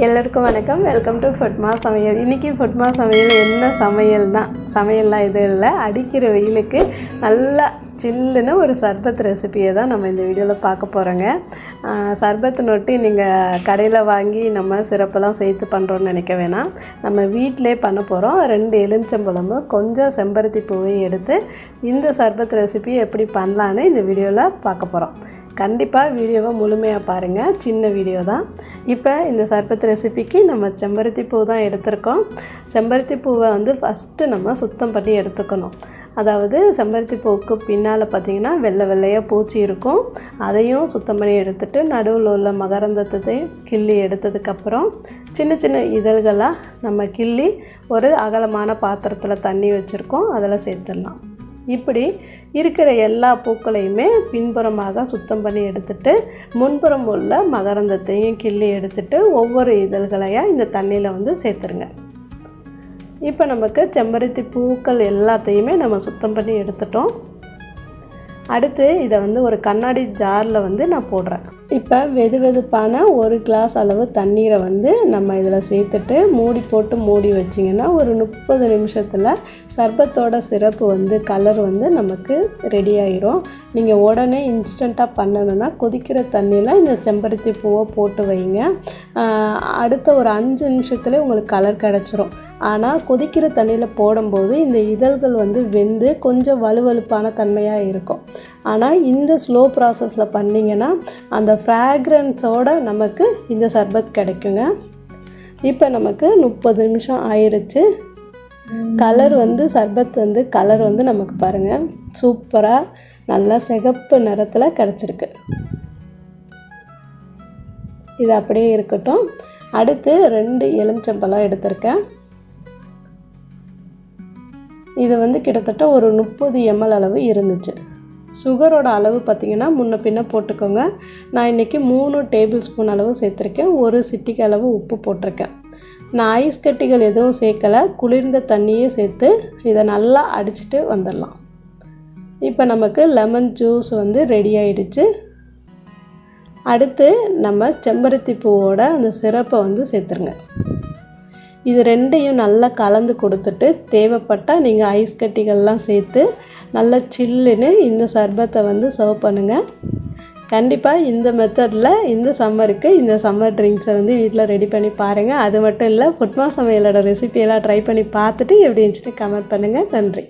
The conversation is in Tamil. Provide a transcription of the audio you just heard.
எல்லோருக்கும் வணக்கம். வெல்கம் டு ஃபுட்மா சமையல். இன்றைக்கி ஃபுட்மா சமையல் என்ன சமையல் தான் சமையல்லாம் எதுவும் இல்லை. அடிக்கிற வெயிலுக்கு நல்லா சில்லுன்னு ஒரு சர்பத் ரெசிபியை தான் நம்ம இந்த வீடியோவில் பார்க்க போகிறோங்க சர்பத் நொட்டி நீங்கள் கடையில் வாங்கி நம்ம சிறப்பெல்லாம் சேர்த்து பண்ணுறோன்னு நினைக்க வேணாம். நம்ம வீட்டிலே பண்ண போகிறோம் ரெண்டு எலுமிச்சம்பழமும் கொஞ்சம் செம்பருத்தி பூவையும் எடுத்து இந்த சர்பத் ரெசிபி எப்படி பண்ணலான்னு இந்த வீடியோவில் பார்க்க போகிறோம் கண்டிப்பாக வீடியோவை முழுமையாக பாருங்கள் சின்ன வீடியோ தான். இப்போ இந்த சர்பத் ரெசிபிக்கு நம்ம செம்பருத்தி பூ தான் எடுத்திருக்கோம். செம்பருத்தி பூவை வந்து ஃபஸ்ட்டு நம்ம சுத்தம் பண்ணி எடுத்துக்கணும். அதாவது செம்பருத்தி பூவுக்கு பின்னால் பார்த்திங்கன்னா வெள்ளை வெள்ளையாக பூச்சி இருக்கும். அதையும் சுத்தம் பண்ணி எடுத்துட்டு நடுவில் உள்ள மகரந்தத்தை கிள்ளி எடுத்ததுக்கப்புறம் சின்ன சின்ன இதழ்களாக நம்ம கிள்ளி ஒரு அகலமான பாத்திரத்தில் தண்ணி வச்சுருக்கோம். அதில் சேர்த்துடலாம். இப்படி இருக்கிற எல்லா பூக்களையுமே பின்புறமாக சுத்தம் பண்ணி எடுத்துட்டு முன்புறம் உள்ள மகரந்தத்தையும் கிள்ளி எடுத்துட்டு ஒவ்வொரு இதழ்களையாக இந்த தண்ணியில் வந்து சேர்த்துருங்க. இப்போ நமக்கு செம்பருத்தி பூக்கள் எல்லாத்தையுமே நம்ம சுத்தம் பண்ணி எடுத்துட்டோம். அடுத்து இதை வந்து ஒரு கண்ணாடி ஜாரில் வந்து நான் போடுறேன். இப்போ வெது வெதுப்பான ஒரு கிளாஸ் அளவு தண்ணீரை வந்து நம்ம இதில் சேர்த்துட்டு மூடி போட்டு மூடி வச்சிங்கன்னா ஒரு முப்பது நிமிஷத்தில் சர்பத்தோட சிறப்பு வந்து கலர் வந்து நமக்கு ரெடி ஆயிரும். நீங்கள் உடனே இன்ஸ்டண்ட்டாக பண்ணணுன்னா கொதிக்கிற தண்ணியில் இந்த செம்பருத்தி பூவை போட்டு வைங்க. அடுத்த ஒரு அஞ்சு நிமிஷத்துலேயே உங்களுக்கு கலர் கிடச்சிரும். ஆனால் கொதிக்கிற தண்ணியில் போடும்போது இந்த இதழ்கள் வந்து வெந்து கொஞ்சம் வலுவலுப்பான தன்மையாக இருக்கும். ஆனால் இந்த ஸ்லோ ப்ராசஸில் பண்ணிங்கன்னா அந்த ஃப்ராக்ரன்ஸோடு நமக்கு இந்த சர்பத் கிடைக்குங்க. இப்போ நமக்கு முப்பது நிமிஷம் ஆயிடுச்சு கலர் வந்து சர்பத் வந்து கலர் வந்து நமக்கு பாருங்கள் சூப்பராக நல்லா சிகப்பு நிறத்தில் கிடச்சிருக்கு. இது அப்படியே இருக்கட்டும். அடுத்து ரெண்டு எலுமிச்சம்பழம் எடுத்திருக்கேன். இது வந்து கிட்டத்தட்ட ஒரு முப்பது எம்எல் அளவு இருந்துச்சு. சுகரோட அளவு பார்த்திங்கன்னா முன்ன பின்ன போட்டுக்கோங்க. நான் இன்றைக்கி மூணு டேபிள் ஸ்பூன் அளவு சேர்த்துருக்கேன். ஒரு சிட்டிக்கு அளவு உப்பு போட்டிருக்கேன். நான் ஐஸ் கட்டிகள் எதுவும் சேர்க்கலை. குளிர்ந்த தண்ணியே சேர்த்து இதை நல்லா அடிச்சுட்டு வந்துடலாம். இப்போ நமக்கு லெமன் ஜூஸ் வந்து ரெடி ஆயிடுச்சு. அடுத்து நம்ம செம்பருத்தி பூவோட அந்த சிரப்பை வந்து சேர்த்துருங்க. இது ரெண்டையும் நல்லா கலந்து கொடுத்துட்டு தேவைப்பட்டால் நீங்கள் ஐஸ் கட்டிகள்லாம் சேர்த்து நல்லா சில்லுன்னு இந்த சர்பத்தை வந்து சர்வ் பண்ணுங்கள் கண்டிப்பாக இந்த மெத்தடில் இந்த சம்மருக்கு இந்த சம்மர் ட்ரிங்க்ஸை வந்து வீட்டில் ரெடி பண்ணி பாருங்கள் அது மட்டும் இல்லை ஃபுட்மா சமையலோட ரெசிபியெல்லாம் ட்ரை பண்ணி பார்த்துட்டு எப்படி இருந்துச்சுட்டு கமெண்ட் பண்ணுங்கள் நன்றி.